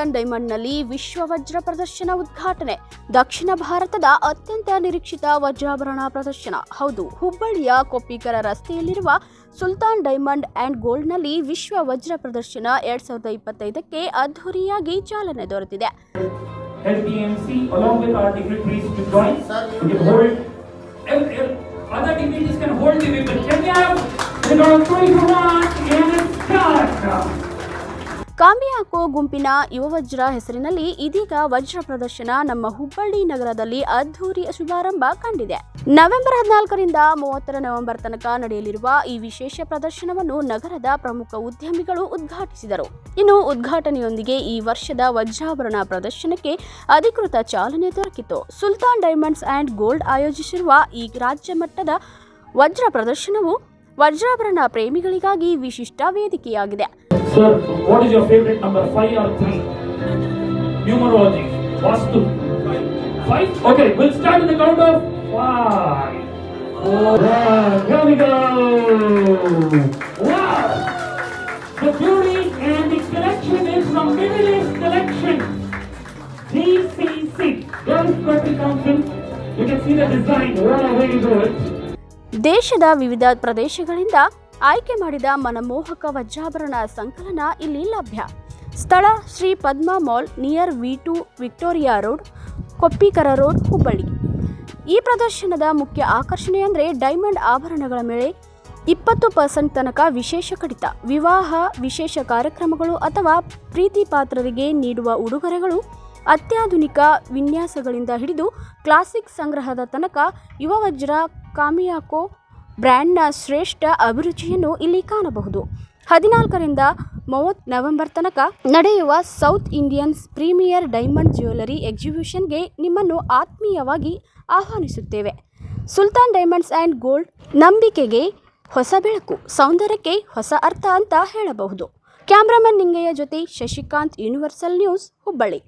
Sultan golden ಡೈಮಂಡ್ನಲ್ಲಿ ವಿಶ್ವ ವಜ್ರ ಪ್ರದರ್ಶನ ಉದ್ಘಾಟನೆ. ದಕ್ಷಿಣ ಭಾರತದ ಅತ್ಯಂತ ನಿರೀಕ್ಷಿತ ವಜ್ರಾಭರಣ ಪ್ರದರ್ಶನ. ಹೌದು ಹುಬ್ಬಳ್ಳಿಯ ಕೊಪ್ಪಿಕರ ರಸ್ತೆಯಲ್ಲಿರುವ ಸುಲ್ತಾನ್ ಡೈಮಂಡ್ ಆ್ಯಂಡ್ ಗೋಲ್ಡ್ನಲ್ಲಿ ವಿಶ್ವ ವಜ್ರ ಪ್ರದರ್ಶನ ಎರಡ್ ಸಾವಿರದ ಇಪ್ಪತ್ತೈದಕ್ಕೆ ಅದ್ಧೂರಿಯಾಗಿ ಚಾಲನೆ ದೊರೆತಿದೆ. other ಕಾಮಿಯಾಕೋ ಗುಂಪಿನ ಯುವವಜ್ರ ಹೆಸರಿನಲ್ಲಿ ಇದೀಗ ವಜ್ರ ಪ್ರದರ್ಶನ ನಮ್ಮ ಹುಬ್ಬಳ್ಳಿ ನಗರದಲ್ಲಿ ಅದ್ಧೂರಿ ಶುಭಾರಂಭ ಕಂಡಿದೆ. ನವೆಂಬರ್ ಹದಿನಾಲ್ಕರಿಂದ ಮೂವತ್ತರ ನವೆಂಬರ್ ತನಕ ನಡೆಯಲಿರುವ ಈ ವಿಶೇಷ ಪ್ರದರ್ಶನವನ್ನು ನಗರದ ಪ್ರಮುಖ ಉದ್ಯಮಿಗಳು ಉದ್ಘಾಟಿಸಿದರು. ಇನ್ನು ಉದ್ಘಾಟನೆಯೊಂದಿಗೆ ಈ ವರ್ಷದ ವಜ್ರಾಭರಣ ಪ್ರದರ್ಶನಕ್ಕೆ ಅಧಿಕೃತ ಚಾಲನೆ ದೊರಕಿತು. ಸುಲ್ತಾನ್ ಡೈಮಂಡ್ಸ್ ಆ್ಯಂಡ್ ಗೋಲ್ಡ್ ಆಯೋಜಿಸಿರುವ ಈ ರಾಜ್ಯ ಮಟ್ಟದ ವಜ್ರ ಪ್ರದರ್ಶನವು ವಜ್ರಾಭರಣ ಪ್ರೇಮಿಗಳಿಗಾಗಿ ವಿಶಿಷ್ಟ ವೇದಿಕೆಯಾಗಿದೆ. Sir, what is your favorite number, five or three? Numerology. Vastu. Five? Okay, we'll start with the count of five. Four, one. Here we go. Wow! The beauty and the collection is from Middle East Collection. GCC. Gulf Country Council. You can see the design. Wow, very good. ದೇಶದ ವಿವಿಧ ಪ್ರದೇಶಗಳಿಂದ ಆಯ್ಕೆ ಮಾಡಿದ ಮನಮೋಹಕ ವಜ್ರಾಭರಣ ಸಂಕಲನ ಇಲ್ಲಿ ಲಭ್ಯ. ಸ್ಥಳ Shri Padma mall near V two Victoria road, Koppikar road, Hubballi. ಈ ಪ್ರದರ್ಶನದ ಮುಖ್ಯ ಆಕರ್ಷಣೆ ಅಂದರೆ ಡೈಮಂಡ್ ಆಭರಣಗಳ ಮೇಲೆ ಇಪ್ಪತ್ತು ಪರ್ಸೆಂಟ್ ತನಕ ವಿಶೇಷ ಕಡಿತ. ವಿವಾಹ, ವಿಶೇಷ ಕಾರ್ಯಕ್ರಮಗಳು ಅಥವಾ ಪ್ರೀತಿ ಪಾತ್ರರಿಗೆ ನೀಡುವ ಉಡುಗೊರೆಗಳು ಅತ್ಯಾಧುನಿಕ ವಿನ್ಯಾಸಗಳಿಂದ ಹಿಡಿದು ಕ್ಲಾಸಿಕ್ ಸಂಗ್ರಹದ ತನಕ ಯುವ ವಜ್ರ ಕಾಮಿಯಾಕೋ ಬ್ರ್ಯಾಂಡ್ನ ಶ್ರೇಷ್ಠ ಅಭಿರುಚಿಯನ್ನು ಇಲ್ಲಿ ಕಾಣಬಹುದು. ಹದಿನಾಲ್ಕರಿಂದ ಮೂವತ್ತು ನವೆಂಬರ್ ತನಕ ನಡೆಯುವ south Indians premier diamond jewellery ಎಕ್ಸಿಬಿಷನ್ಗೆ ನಿಮ್ಮನ್ನು ಆತ್ಮೀಯವಾಗಿ ಆಹ್ವಾನಿಸುತ್ತೇವೆ. ಸುಲ್ತಾನ್ ಡೈಮಂಡ್ಸ್ ಆ್ಯಂಡ್ ಗೋಲ್ಡ್ ನಂಬಿಕೆಗೆ ಹೊಸ ಬೆಳಕು, ಸೌಂದರ್ಯಕ್ಕೆ ಹೊಸ ಅರ್ಥ ಅಂತ ಹೇಳಬಹುದು. ಕ್ಯಾಮ್ರಾಮನ್ ನಿಂಗಯ್ಯ ಜೊತೆ ಶಶಿಕಾಂತ್ ಯೂನಿವರ್ಸಲ್ ನ್ಯೂಸ್ ಹುಬ್ಬಳ್ಳಿ.